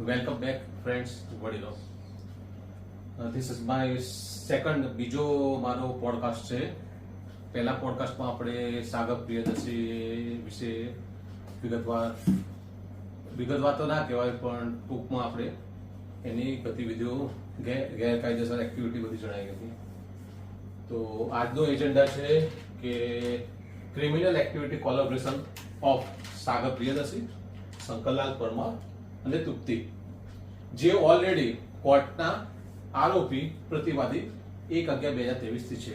Welcome back friends વડીલો this is my second બીજો મારો પોડકાસ્ટ છે. પહેલા પોડકાસ્ટમાં આપણે સાગર પ્રિયદર્શી વિશે વિગતવાર વિગતવાર તો ના કહેવાય, પણ ટૂંકમાં આપણે એની ગતિવિધિઓ ગેર- ગેરકાયદેસર એક્ટિવિટી બધી જણાવી હતી. તો આજનો એજન્ડા છે કે criminal activity collaboration of Sagar Priyadarshi, Shankarlal Parmar અને તુપ્તિ. જે ઓલરેડી કોર્ટના આરોપી પ્રતિવાદી એક અગિયાર બે હજાર ત્રેવીસથી છે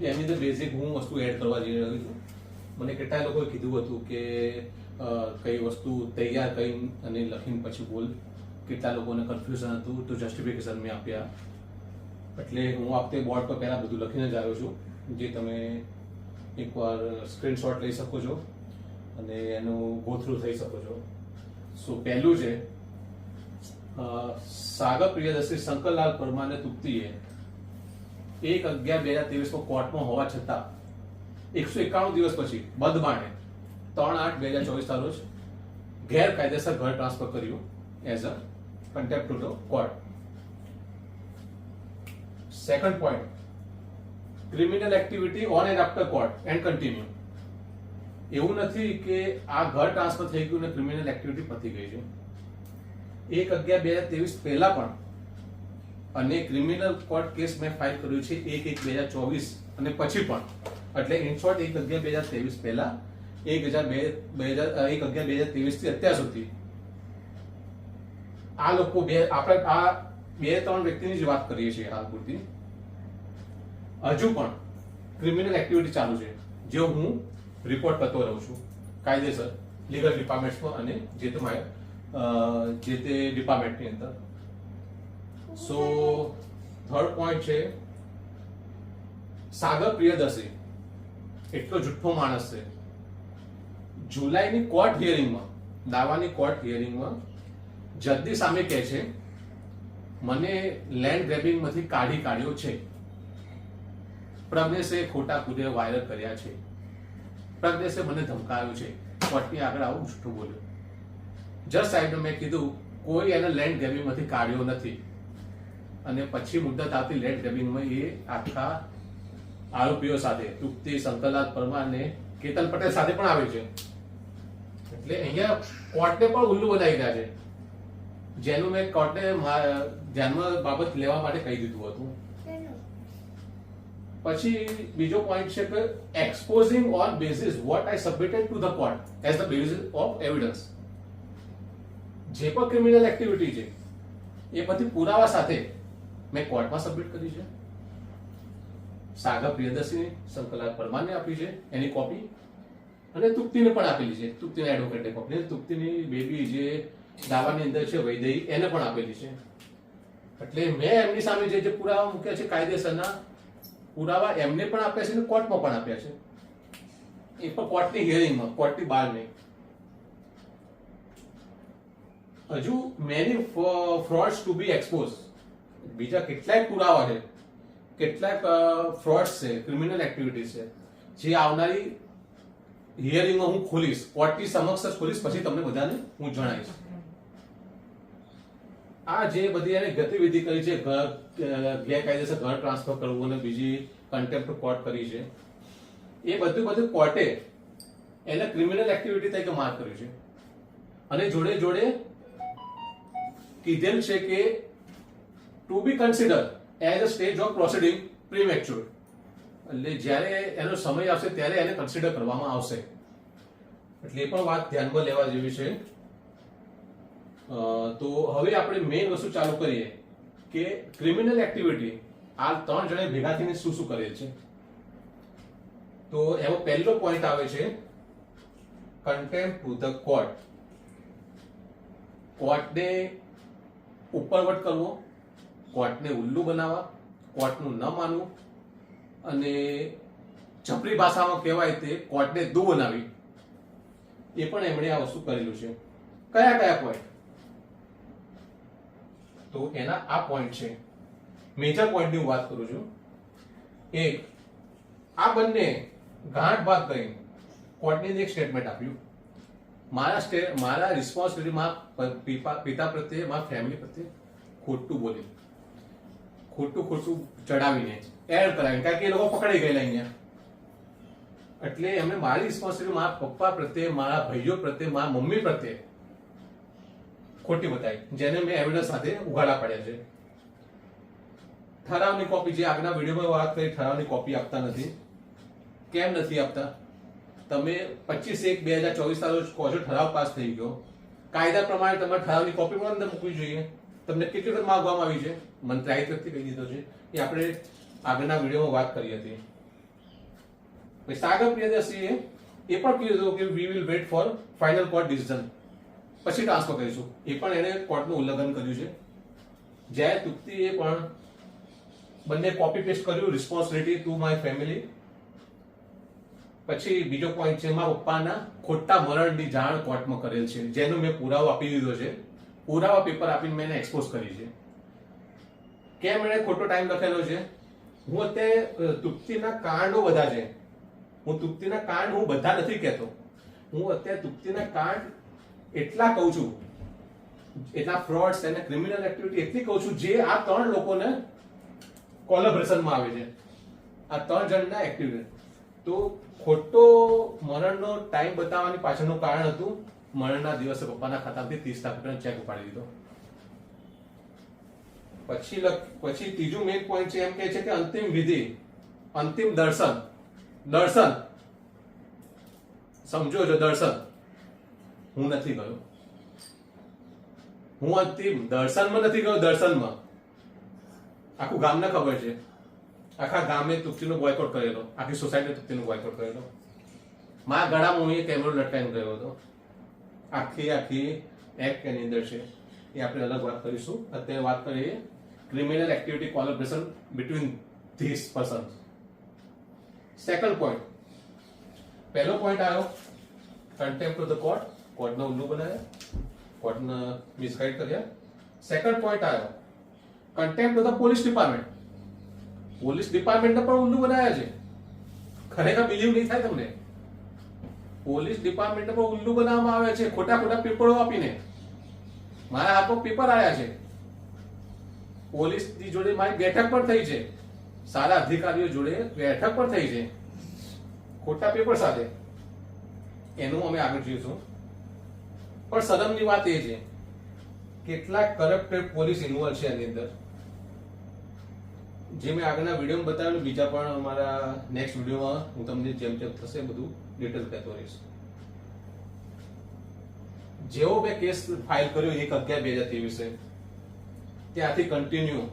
એની અંદર બેઝિક હું વસ્તુ એડ કરવા જઈ રહ્યો છું. મને કેટલાય લોકોએ કીધું હતું કે કઈ વસ્તુ તૈયાર કરી અને લખીને પછી બોલ. કેટલા લોકોને કન્ફ્યુઝન હતું તો જસ્ટિફિકેશન મેં આપ્યા. એટલે હું આપતે બોર્ડ પર પહેલાં બધું લખીને જ આવ્યો છું. જે તમે એકવાર સ્ક્રીનશોટ લઈ શકો છો. અને એનું ગોથરું થઈ શકો છો. સો પહેલું છે સાગર પ્રિયદર્શી શંકરલાલ પરમાને તુપ્તીએ એક અગિયાર બે હજાર ત્રેવીસમાં કોર્ટમાં હોવા છતાં એકસો એકાણું દિવસ પછી બદબાણે ત્રણ આઠ બે હજાર ચોવીસના રોજ ગેરકાયદેસર ઘર ટ્રાન્સફર કર્યું as a contempt to the court second point criminal activity on and after court and continue એવું નથી કે આ ઘર ટ્રાન્સફર થઈ ગયું અને ક્રિમિનલ એક્ટિવિટી પતી ગઈ છે. એક અગિયાર બે હજાર ત્રેવીસ પહેલા પણ અને ક્રિમિનલ કોર્ટ કેસ મેં ફાઇલ કર્યું છે એક એક બે હજાર ચોવીસ અને પછી પણ. એટલે ઇન શોર્ટ એક અગિયાર બે હજાર ત્રેવીસ પહેલા, એક હજાર બે બે હજાર એક અગિયાર બે હજાર ત્રેવીસથી અત્યાર સુધી. આ લોકો બે, આપણે આ બે ત્રણ વ્યક્તિની જ વાત કરીએ છીએ હાલ પૂરતી. હજુ પણ ક્રિમિનલ એક્ટિવિટી ચાલુ છે. જે હું રિપોર્ટ કરતો રહું છું. કાયદેસર લીગલ ડિપાર્ટમેન્ટમાં અને જે તે માય- જે તે ડિપાર્ટમેન્ટની અંદર. સો થર્ડ પોઈન્ટ છે સાગર પ્રિયદર્શી. એટલો જુઠ્ઠો માણસ છે. જુલાઈની કોર્ટ હિયરિંગમાં દાવાની કોર્ટ હિયરિંગમાં જદ્દી સામે કહે છે મને લેન્ડ ગ્રેબિંગમાંથી કાઢી કાઢ્યો છે. પ્રજ્ઞેશે ખોટા કુદે વાયરલ કર્યા છે. પ્રજ્ઞેશે મને ધમકાવ્યો છે. કોર્ટની આગળ આવું જુઠ્ઠું બોલ્યો. જજ સાહેબને મેં કીધું, કોઈ એને લેન્ડ ગ્રેબિંગમાંથી કાઢ્યો નથી. અને પછી મુદ્દત આવતી લેન્ડ ગ્રેબિંગમાં એ આખા આરોપીઓ સાથે તૃપ્તિ શંકરલાલ પરમાર અને કેતન પટેલ સાથે પણ આવે છે. એટલે અહીંયા કોર્ટને પણ ઉલ્લુ બનાવી રહ્યા છે. જેનું મેં કોર્ટને ધ્યાનમાં બાબત લેવા માટે કહી દીધું હતું. પછી બીજો પોઈન્ટ છે કે exposing on basis what I submitted to the court as the basis of evidence જે પણ ક્રિમિનલ એક્ટિવિટી છે, એ બધી પુરાવા સાથે મેં કોર્ટમાં સબમિટ કરી છે. સાગર પ્રિયદર્શીને સંકલન પરમારને આપી છે, એની કોપી અને તૃપ્તિને પણ આપેલી છે. તૃપ્તિના એડવોકેટે કોપી તૃપ્તિની બેબી જે દાવાની અંદર છે, વૈદેહી, એને પણ આપેલી છે. એટલે મેં એમની સામે જે પુરાવા મૂક્યા છે કાયદેસરના પુરાવા એમને પણ આપ્યા છે ને કોર્ટમાં પણ આપ્યા છે. એ પણ કોર્ટની હિયરિંગમાં કોર્ટની બહાર નહીં હજુ many frauds to be expose બીજા કેટલાય પુરાવા છે કેટલાક ફ્રોડ્સ છે ક્રિમિનલ એક્ટિવિટીઝ છે, જે આવનારી હિયરિંગમાં હું ખોલીશ, કોર્ટની સમક્ષ ખોલીશ, પછી તમને બધાને હું જણાવીશ. આ જે બધી એને ગતિવિધિ કરી છે, ઘર ગેરકાયદેસર ઘર ટ્રાન્સફર કરવું અને બીજી કન્ટેમ્પ્ટ કોર્ટ કરી છે, એ બધું બધું કોર્ટે એને ક્રિમિનલ એક્ટિવિટી તરીકે માર્ક કર્યું છે. અને જોડે જોડે કીધેલ છે કે to be consider as a stage of proceeding premature એટલે જ્યારે એનો સમય આવશે, ત્યારે એને કન્સિડર કરવામાં આવશે. એટલે એ પણ વાત ધ્યાનમાં લેવા જેવી છે. તો હવે આપણે મેઇન વસ્તુ ચાલુ કરીએ કે ક્રિમિનલ એક્ટિવિટી આ ત્રણ જણે ભેગા થઈને શું શું કરે છે. તો એમાં પહેલો પોઈન્ટ આવે છે કન્ટેમ્પ ટુ ધ કોર્ટ કોર્ટને ઉપરવટ કરવો કોર્ટને ઉલ્લુ બનાવવા કોર્ટનું ન માનવું, અને છપરી ભાષામાં કહેવાય તે કોર્ટને દુ બનાવી. એ પણ એમણે આ વસ્તુ કરેલું છે. કયા કયા પોઈન્ટ તો એના આ પોઈન્ટ છે. મેજર પોઈન્ટની હું વાત કરું છું. એક, આ બંને ગાંઠ ભાગ કરી કોર્ટની એક સ્ટેટમેન્ટ આપ્યું. મારા સ્ટે મારા રિસ્પોન્સિબિલિટી પિતા પ્રત્યે, મારા ફેમિલી પ્રત્યે ખોટું બોલી ખોટું ખોટું ચડાવીને એડ કરાવીને. કારણ કે એ લોકો પકડાઈ ગયેલા અહીંયા. એટલે એમને મારી રિસ્પોન્સિબિલિટી મારા પપ્પા પ્રત્યે, મારા ભાઈઓ પ્રત્યે, મારા મમ્મી પ્રત્યે ખોટી બતાવી. જેને મેં એવિડન્સ સાથે ઉઘાડા પાડ્યા છે. ઠરાવની કોપી જે આગના વિડીયોમાં વાત કરી, ઠરાવની કોપી આપતા નથી. કેમ નથી આપતા? તમે પચીસ એક બે હજાર ચોવીસ તારીખ કહો છો ઠરાવ પાસ થઈ ગયો. કાયદા પ્રમાણે તમારે ઠરાવની કોપી પણ અંદર મૂકવી જોઈએ. તમને કેટલી વખત માગવામાં આવી છે? મને ત્રાહિત વ્યક્તિ કહી દીધો છે. એ આપણે આગળના વિડીયોમાં વાત કરી હતી. પછી સાગર પ્રિયદર્શીએ એ પણ કીધું કે we will wait for final court decision પછી ટ્રાન્સફર કરીશું એ પણ એણે કોર્ટનું ઉલ્લંઘન કર્યું છે. જય તુપ્તીએ પણ બંને કોપી પેસ્ટ કર્યું રિસ્પોન્સિબિલિટી ટુ માય ફેમિલી પછી બીજો પોઈન્ટ છે, મારા પપ્પાના ખોટા મરણની જાણ કોર્ટમાં કરેલ છે, જેનો મેં પુરાવો આપી દીધો છે. પુરાવા પેપર આપીને મેં એને એક્સપોઝ કરી છે. કેમ એણે ખોટો ટાઈમ લખેલો છે? હું અત્યારે તૃપ્તિના કાંડો બધા છે. હું તૃપ્તિના કાંડ હું બધા નથી કહેતો. હું અત્યારે તૃપ્તિના કાંડ એટલા કહું છું, એટલા ફ્રોડ્સ અને ક્રિમિનલ એક્ટિવિટી એટલી કહું છું જે આ ત્રણ લોકોને કોલેબરેશનમાં આવે છે. આ ત્રણ જણના એક્ટિવિટી તો ખોટો મરણનો ટાઈમ બતાવવાની પાછળનું કારણ હતું મરણના દિવસે પપ્પાના ખાતામાંથી ત્રીસ લાખ રૂપિયાનો ચેક ઉપાડી દીધો. પછી પછી ત્રીજું મેઇન પોઈન્ટ છે એમ કે છે કે અંતિમ વિધિ, અંતિમ દર્શન દર્શન. સમજો છો, દર્શન. હું નથી ગયો. હું અંતિમ દર્શનમાં નથી ગયો, દર્શનમાં. આખું ગામને ખબર છે. આખા ગામે તુપ્તીનો બોયકોટ કરેલો. આખી સોસાયટી તુપ્તીનો બોયકોટ કરેલો. મારા ગળામાં હું એ કેમેરો લટકાઈને ગયો હતો. આખી આખી એક્ટ એની અંદર છે. એ આપણે અલગ વાત કરીશું. અત્યારે વાત કરીએ criminal activity collaboration between this person second point પહેલો પોઈન્ટ આવ્યો. કન્ટેમ્પ ટુ ધ કોર્ટ કોર્ટનો ઉલ્લુ બનાવ્યા. કોર્ટને મિસગાઈડ કર્યા. સેકન્ડ પોઈન્ટ આવ્યો. Contempt of police department police ડિપાર્ટમેન્ટને પણ ઉલ્લુ બનાવ્યા છે. ખરેખર બિલીવ નહીં થાય તમને. પોલીસ ડિપાર્ટમેન્ટ પણ ઉલ્લુ બનાવવામાં આવે છે. ખોટા ખોટા પેપરો આપીને. મારા હાથમાં પેપર આવ્યા છે. પોલીસની જોડે મારી બેઠક પણ થઈ છે. સારા અધિકારીઓ જોડે બેઠક પણ થઈ છે. ખોટા પેપર સાથે. એનું અમે આગળ જોઈશું. પણ શરમની વાત એ છે, કેટલાક કરપ્ટેડ પોલીસ ઇન્વોલ્વ છે એની અંદર. જે મેં આગળના વિડીયોમાં બતાવ્યું બીજા પણ અમારા નેક્સ્ટ વિડીયોમાં હું તમને જેમ જેમ થશે બધું ડિટેલ કહેતો રહીશ. જેવો મેં કેસ ફાઇલ કર્યો એક અગિયાર બે હજાર ત્રેવીસે, ત્યાંથી કન્ટિન્યુ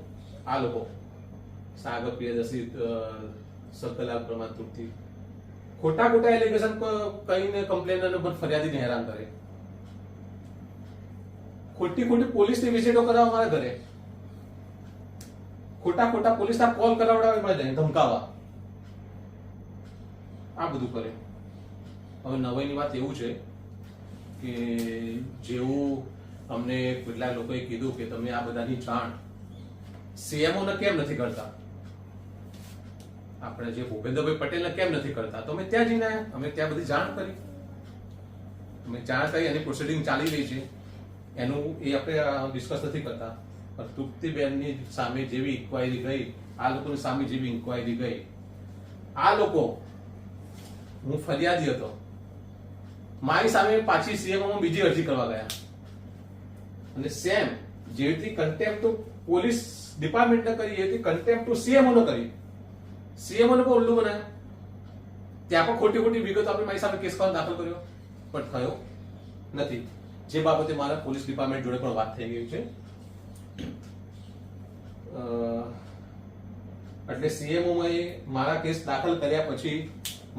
આ લોકો. સાગર, પ્રિયદર્શી સર્કલ પ્રમાણ તૂટથી ખોટા ખોટા એલિગેશન કહીને કમ્પ્લેન અને પણ ફરિયાદીને હેરાન કરે. ખોટી ખોટી પોલીસની વિઝિટો કરાવવા મારા ઘરે. ખોટા ખોટા પોલીસના કોલ કરાવડાવે મારે ધમકાવા. આ બધું કરે. હવે નવાઈની વાત એવું છે કે જેવું અમને કેટલાક લોકોએ કીધું કે તમે આ બધાની જાણ સીએમઓને કેમ નથી કરતા? આપણે જે ભૂપેન્દ્રભાઈ પટેલને કેમ નથી કરતા? તો અમે ત્યાં જઈને અમે ત્યાં બધી જાણ કરી. અમે જાણ કરી, એની પ્રોસિડિંગ ચાલી રહી છે. એનું એ આપણે ડિસ્કસ નથી કરતા. પણ તૃપ્તિબેનની સામે જેવી ઇન્ક્વાયરી ગઈ, આ લોકોની સામે જેવી ઇન્ક્વાયરી ગઈ. આ લોકો, હું ફરિયાદી હતો. મારી સામે પાછી સીએમઓમાં બીજી અરજી કરવા ગયા. અને સેમ જેવી રીતે કન્ટેમ્પ ટુ પોલીસ ડિપાર્ટમેન્ટને કરી એવી રીતે કન્ટેમ્પ ટુ સીએમઓ નો કરી. સીએમઓ ને પણ ઉલ્લુ બનાવ્યા. ત્યાં પણ ખોટી ખોટી વિગતો આપણે મારી સામે કેસ દાખલ કર્યો. પણ થયો નથી. જે બાબતે મારા પોલીસ ડિપાર્ટમેન્ટ જોડે પણ વાત થઈ ગઈ છે. એટલે સીએમઓમાં મારા કેસ દાખલ કર્યા પછી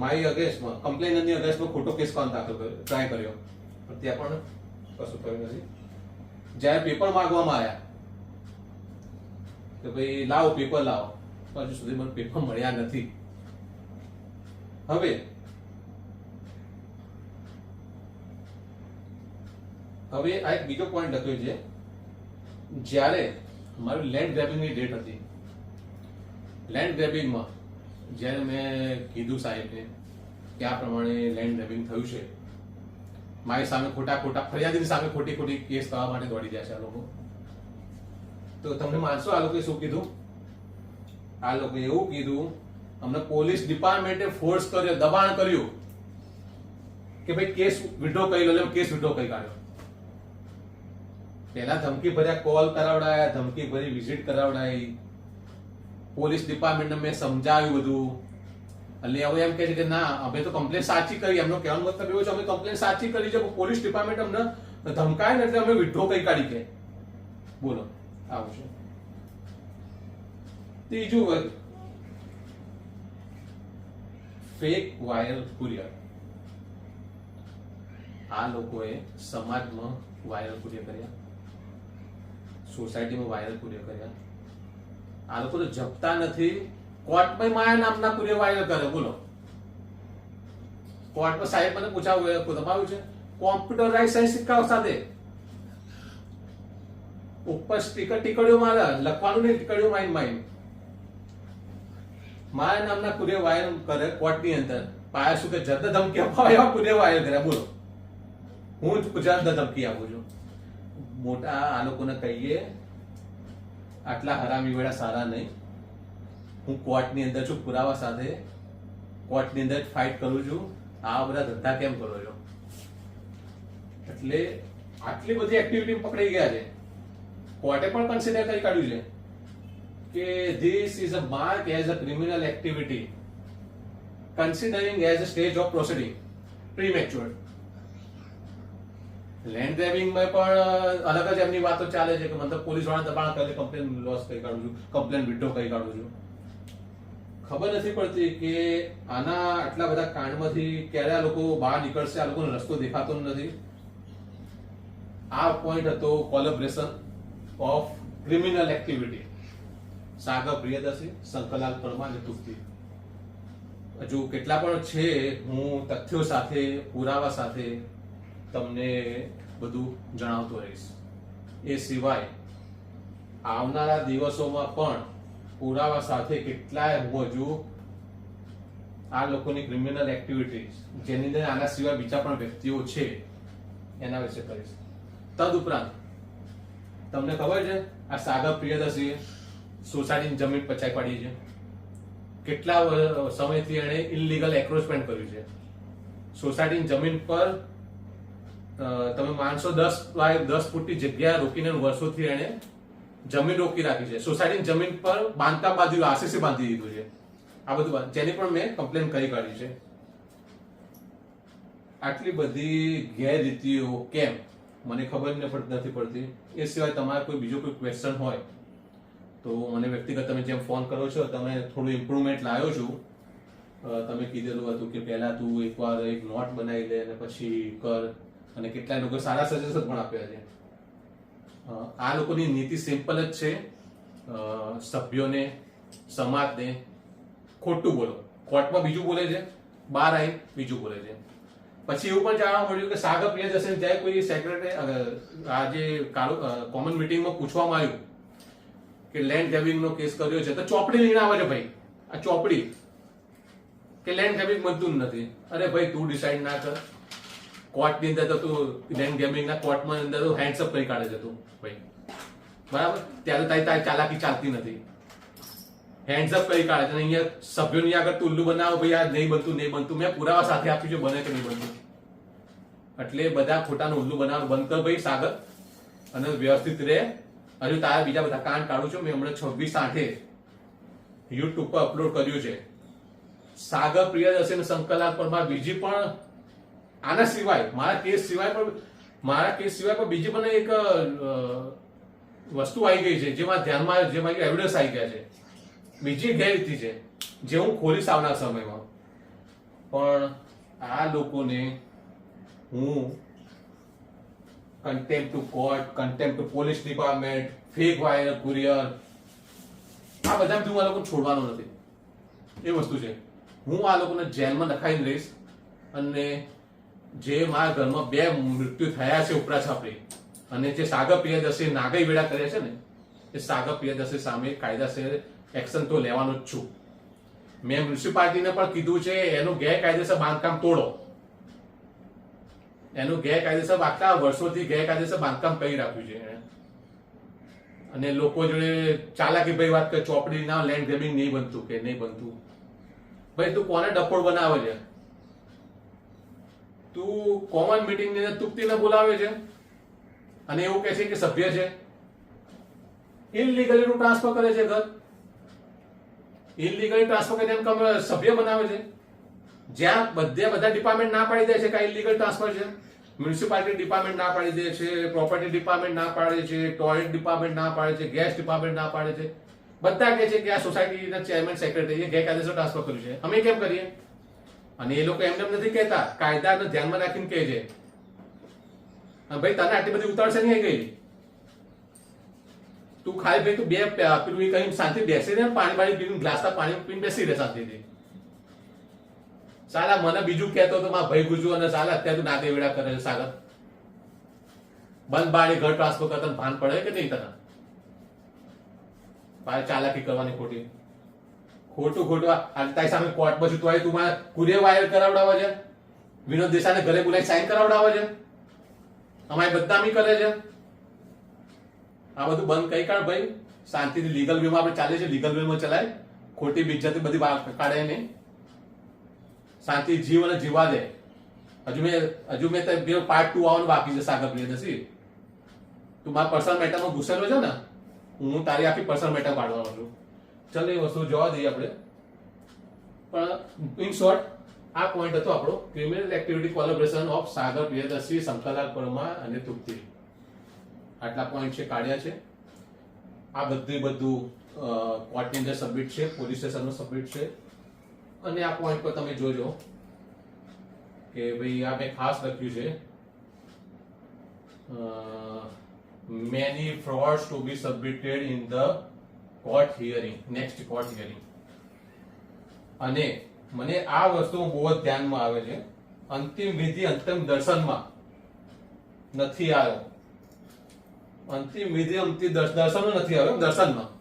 મારી અગેન્સ્ટમાં કમ્પ્લેનરની અગેન્સ્ટમાં ખોટો કેસ પણ દાખલ ટ્રાય કર્યો? પણ ત્યાં પણ કશું થયું નથી. જ્યારે પેપર માંગવામાં આવ્યા કે ભાઈ લાવો પેપર લાવો હજુ સુધી મને પેપર મળ્યા નથી. હવે હવે આ એક બીજો પોઈન્ટ લખ્યો છે. જ્યારે મારી લેન્ડ ગ્રેબિંગની ડેટ હતી. લેન્ડ ગ્રેબિંગમાં જ્યારે મેં કીધું સાહેબને કે આ પ્રમાણે લેન્ડ ગ્રેબિંગ થયું છે. મારી સામે ખોટા ખોટા ફરિયાદીની સામે ખોટી ખોટી કેસ થવા માટે દોડી જાય છે આ લોકો. તો તમને માનશો આ લોકોએ શું કીધું? આ લોકોએ એવું કીધું, અમને પોલીસ ડિપાર્ટમેન્ટે ફોર્સ કર્યો, દબાણ કર્યું કે ભાઈ કેસ વિડ્રો કરી લો, કેસ વિડ્રો કરી કાઢ્યો. પહેલા ધમકી ભર્યા કોલ કરાવડાયા ધમકી ભરી વિઝિટ કરાવડાવી પોલીસ ડિપાર્ટમેન્ટને મેં સમજાવ્યું બધું. એટલે હવે એમ કહે છે કે ના, અમે તો કમ્પ્લેન સાચી કરી. એમનો કહેવાનો મતલબ એવો છે, અમે કમ્પ્લેન સાચી કરી છે પોલીસ ડિપાર્ટમેન્ટ અમને ધમકાય ને એટલે અમે વિડ્રો કઈ કાઢી કે. બોલો, આવું છે. ત્રીજું વર્ગ ફેક વાયરલ કુરિયર આ લોકોએ સમાજમાં વાયરલ કુરિયર કર્યા. સોસાયટીમાં વાયરલ કુરિયર કર્યા. આ લોકો તો જપતા નથી. કોર્ટમાં માયા નામના કુરિયર વાયરલ કરે. બોલો. કોર્ટમાં સાહેબ મને પૂછાવું તમારું છે? કોમ્પ્યુટરાઇઝ સાહેબ સિક્કાઓ સાથે. ઉપર સ્ટીકર ટીકડીઓ મારે, લખવાનું નહીં, ટીકડીઓ માઇન માઇન મારા નામના કુરિયર વાયરલ કરે કોર્ટની અંદર. પાયા શું કે જતા ધમકી આપવા, એવા કુરિયર વાયરલ કરે બોલો. હું જ ગુજરાતને ધમકી આપું છું. મોટા આ લોકોને કહીએ, આટલા હરામી વેળા સારા નહીં. હું કોર્ટની અંદર છું, પુરાવા સાથે. કોર્ટની અંદર ફાઇટ કરું છું. આ બધા ધંધા કેમ કરો છો? એટલે આટલી બધી એક્ટિવિટી પકડાઈ ગયા છે. કોર્ટે પણ કન્સિડર કરી કાઢ્યું છે કે this is a mark as a criminal activity considering as a stage of proceeding premature land ગ્રેબિંગમાં પણ અલગ જ એમની વાતો ચાલે છે કે મતલબ પોલીસવાળા દબાણ કરે કમ્પ્લેન લોસ કરી કાઢું છું કમ્પ્લેન વિડ્રો કરી કાઢું છું. ખબર નથી પડતી કે આના આટલા બધા કાંડમાંથી ક્યારે આ લોકો બહાર નીકળશે, આ લોકોનો રસ્તો દેખાતો નથી. આ પોઈન્ટ હતો collaboration of criminal activity Sagar Priyadarshi, Shankarlal Parmar અને હજુ કેટલા પણ છે, હું તથ્યો સાથે, પુરાવા સાથે તમને બધું જણાવતો રહીશ. એ સિવાય આવનારા દિવસોમાં પણ પુરાવા સાથે કેટલાય હજુ આ લોકોની ક્રિમિનલ એક્ટિવિટી જેની અંદર આના સિવાય બીજા પણ વ્યક્તિઓ છે, એના વિશે કરીશ. તદ ઉપરાંત તમને ખબર છે, આ સાગર પ્રિયદર્શીએ સોસાયટીની જમીન પચાઈ પાડી છે. કેટલા સમયથી એણે ઇલીગલ એક્રોચમેન્ટ કર્યું છે. સોસાયટીની જમીન પર તમે માનસો દસ બાય દસ ફૂટની જગ્યા રોકીને વર્ષોથી એણે જમીન રોકી રાખી છે. સોસાયટીની જમીન પર બાંધકામ બાંધી આરસીસી બાંધી દીધું છે. આ બધું જેની પણ મેં કમ્પ્લેન કરી કાઢી છે. આટલી બધી ગેરરીતિઓ કેમ? મને ખબર નથી પડતી. એ સિવાય તમારે કોઈ બીજો કોઈ ક્વેશ્ચન હોય, તો મને વ્યક્તિગત તમે જેમ ફોન કરો છો, તમે થોડું ઇમ્પ્રુવમેન્ટ લાવ્યો છું. તમે કીધેલું હતું કે પહેલા તું એકવાર એક નોટ બનાવી લે અને પછી કર. અને કેટલાય લોકો સારા સજેશન પણ આપ્યા છે. આ લોકોની નીતિ સિમ્પલ જ છે. સભ્યોને, સમાજને ખોટું બોલો. કોર્ટમાં બીજું બોલે છે, બહાર આવી બીજું બોલે છે. પછી એવું પણ જાણવા મળ્યું કે સાગર પ્રિયદર્શન જ્યારે કોઈ સેક્રેટરી આ જે કોમન મિટિંગમાં પૂછવામાં આવ્યું કે લેન્ડ ગ્રેબિંગનો કેસ કર્યો છે, તો ચોપડી લઈને આવે છે ભાઈ. આ ચોપડી. કે લેન્ડ ગ્રેબિંગ બનતું નથી. અરે ભાઈ, તું ડિસાઈડ ના કર. કોર્ટની અંદર તો તું લેન્ડ ગેમિંગના કોર્ટમાં અંદર તો હેન્ડસઅપ કરી કાઢે છે તું, ભાઈ. બરાબર? ત્યારે તારી તારી ચાલાકી ચાલતી નથી. હેન્ડસઅપ કરી કાઢે છે અહીંયા સભ્યોની આગળ તું ઉલ્લુ બનાવો, ભાઈ, આ નહીં બનતું નહીં બનતું. મેં પુરાવા સાથે આપ્યું છે, બને કે નહીં બનતું. એટલે બધા ખોટાનું ઉલ્લુ બનાવવાનું બંધ કર ભાઈ, સાગર. અને વ્યવસ્થિત રહે. હજુ તારા બીજા બધા કાન કાઢું છું. મેં હમણાં છવ્વીસ આઠે યુટ્યુબ પર અપલોડ કર્યું છે. સાગર પ્રિયદર્શી અને શંકરલાલ પરમાર બીજી પણ આના સિવાય, મારા કેસ સિવાય પણ, મારા કેસ સિવાય પણ બીજી પણ એક વસ્તુ આવી ગઈ છે, જેમાં ધ્યાનમાં, જેમાં એવિડન્સ આવી ગયા છે. બીજી ગેરરીતિ છે, જે હું ખોલીશ આવનાર સમયમાં. પણ આ લોકોને હું contempt to court contempt to police department fake wire courier આ બધા હું આ લોકોને છોડવાનો નથી. એ વસ્તુ છે. હું આ લોકોને જેલમાં નખાઈને રહીશ અને જે મારા ઘરમાં બે મૃત્યુ થયા છે ઉપરા છાપરી અને જે સાગર પ્રિયદર્શી નાગઈ વેળા કર્યા છે ને, એ સાગર પ્રિયદર્શી સામે કાયદાસર એક્શન તો લેવાનો જ છું. મેં મ્યુનિસિપાલિટીને પણ કીધું છે, એનું ગેરકાયદેસર બાંધકામ તોડો. એનું ગેરકાયદેસર આખા વર્ષોથી ગેરકાયદેસર બાંધકામ કરી રાખ્યું છે. અને લોકો જોડે ચાલાકી ભાઈ વાત કરે ચોપડી ના લેન્ડ ગ્રેબિંગ નહીં બનતું કે નહીં બનતું. ભાઈ, તું કોને ડફોડ બનાવે છે? તું કોમન મીટિંગની અંદર તુક્તીને બોલાવે છે અને એવું કહે છે કે સભ્ય છે. ઇનલીગલી નું ટ્રાન્સફર કરે છે ઘર. ઇનલીગલી ટ્રાન્સફર કરીને એમ સભ્ય બનાવે છે. જ્યાં બધે બધા ડિપાર્ટમેન્ટ ના પાડી દે છે કે ઇલીગલ ટ્રાન્સફર છે. મ્યુનિસિપાલિટી ડિપાર્ટમેન્ટ ના પાડી દે છે પ્રોપર્ટી ડિપાર્ટમેન્ટ ના પાડે છે ટોયલેટ ડિપાર્ટમેન્ટ ના પાડે છે ગેસ ડિપાર્ટમેન્ટ ના પાડે છે. બધા કહે છે કે આ સોસાયટીના ચેરમેન સેક્રેટરી ગેરકાયદેસર ટ્રાન્સફર કર્યું છે. અમે કેમ કરીએ? અને એ લોકો એમને એમ નથી કહેતા, કાયદાને ધ્યાનમાં રાખીને કહે છે ભાઈ, તને આટલી બધી ઉતાવળ છે, નહીં ગઈ? તું ખાલી ભાઈ, તું બે પેલું એ કहीं શાંતિ બેસી રહે પાણી પાણી પીને ગ્લાસના પાણી પીને બેસી રહે શાંતિથી. સાલા, મને બીજું કહેતો તો મારા ભાઈ ગુજુ અને સાલા, અત્યારે તું નાતે વેડા કરે છે, સાગર. બંધ બાળી ઘર ટ્રાન્સફર કરતા ભાન પડે કે નહીં તને? ભાઈ ચાલાકી કરવાની ખોટી. ખોટું ખોટું. આ તારી સામે કોર્ટ પછી તું તું મારે કુરિયર વાયર કરાવડાવે છે. વિનોદ દેસાઈને ઘરે બોલાવી સાઈન કરાવડાવે છે. અમારી બદનામી કરે છે. આ બધું બંધ કઈ કાઢ ભાઈ? શાંતિથી લીગલ વેમાં આપણે ચાલે છે લીગલ વેમાં ચલાય. ખોટી બીજાથી બધી કાઢે નહીં. શાંતિ જીવ અને જીવા દે. હજુ મેં હજુ મેં પાર્ટ ટુ આવવાનું બાકી છે સાગર પ્રિયદર્શી તું મારા પર્સનલ મેટરમાં ઘૂસેલો છે ને, હું તારી આખી પર્સનલ મેટર કાઢવાનો છું. ચાલ એ વસ્તુ જોવા દઈએ આપણે. પણ ઇન શોર્ટ આ પોઈન્ટ હતો આપણો criminal activity collaboration of Sagar, Priyadarshi, Shankarlal Parmar અને તૃપ્તિ. આટલા પોઈન્ટ છે, કાઢ્યા છે. આ બધું બધું કોર્ટની અંદર સબમિટ છે પોલીસ સ્ટેશનનો સબમિટ છે. અને આ પોઈન્ટ પર તમે જોજો કે ભાઈ આ મેં ખાસ લખ્યું છે many frauds to be submitted in the court hearing next court hearing અને મને આ વસ્તુ બહુ જ ધ્યાનમાં આવે છે. અંતિમ વિધિ, અંતિમ દર્શનમાં નથી આવ્યો. અંતિમ વિધિ, અંતિમ દર્શ- દર્શનમાં નથી આવ્યો, દર્શનમાં.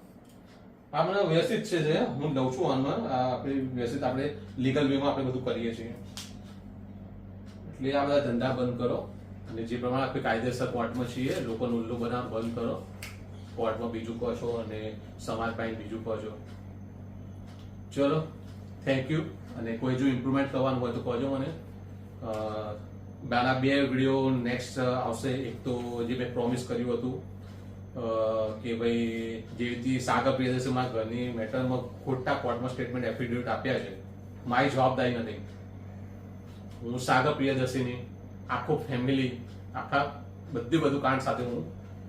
આ મને વ્યવસ્થિત છે જે, હું લઉં છું આમાં. આપણે વ્યવસ્થિત આપણે લીગલ વેમાં આપણે બધું કરીએ છીએ. એટલે આ બધા ધંધા બંધ કરો. અને જે પ્રમાણે આપણે કાયદેસર કોર્ટમાં છીએ, લોકોનું ઉલ્લુ બનાવ બંધ કરો. કોર્ટમાં બીજું કહો છો અને સમાજ પાસે બીજું કહો છો. ચલો થેન્ક યુ અને કોઈ જો ઇમ્પ્રુવમેન્ટ કરવાનું હોય તો કહેજો મને. મારા બે વીડિયો નેક્સ્ટ આવશે. એક તો જે મેં પ્રોમિસ કર્યું હતું કે ભાઈ જે રીતે સાગર પ્રિયદર્શી મારા ઘરની મેટરમાં ખોટા કોર્ટમાં સ્ટેટમેન્ટ એફિડેવિટ આપ્યા છે. મારી જવાબદારી નથી. હું સાગર પ્રિયદર્શીની, આખો ફેમિલી આખા બધું બધું કાંડ સાથે હું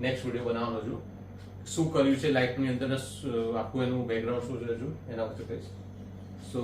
નેક્સ્ટ વીડિયો બનાવવાનો છું. શું કર્યું છે લાઈફની અંદર આખું એનું બેકગ્રાઉન્ડ શું છે એના વચ્ચે કહીશ. સો